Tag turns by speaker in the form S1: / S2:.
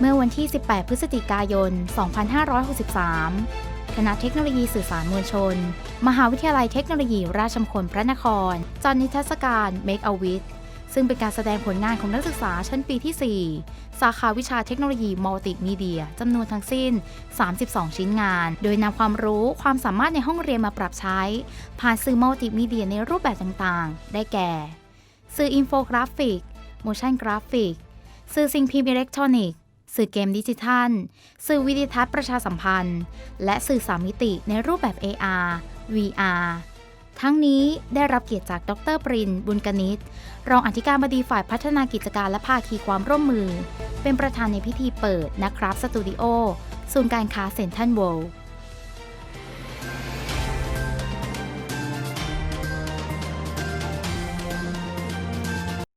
S1: เมื่อวันที่ 18 พฤศจิกายน 2563 คณะเทคโนโลยีสื่อสารมวลชน มหาวิทยาลัยเทคโนโลยีราชมงคลพระนคร จัดนิทรรศการ Make a Wish ซึ่งเป็นการแสดงผลงานของนักศึกษาชั้นปีที่ 4 สาขาวิชาเทคโนโลยีมัลติมีเดียจำนวนทั้งสิ้น 32 ชิ้นงาน โดยนำความรู้ความสามารถในห้องเรียนมาปรับใช้ ผ่านสื่อมัลติมีเดียในรูปแบบต่างๆ ได้แก่ สื่ออินโฟกราฟิก โมชั่นกราฟิก สื่อสิ่งพิมพ์อิเล็กทรอนิกส์ สื่อเกมดิจิทัล สื่อวิดีทัศน์ประชาสัมพันธ์ และสื่อสามมิติในรูปแบบ AR VR ทั้งนี้ได้รับเกียรติจากดรปริน บุญกนิษฐ์รองอธิการบดีฝ่ายพัฒนากิจการและภาคีความร่วมมือ เป็นประธานในพิธีเปิดนะครับสตูดิโอศูนย์การค้าเซ็นทรัลเวิลด์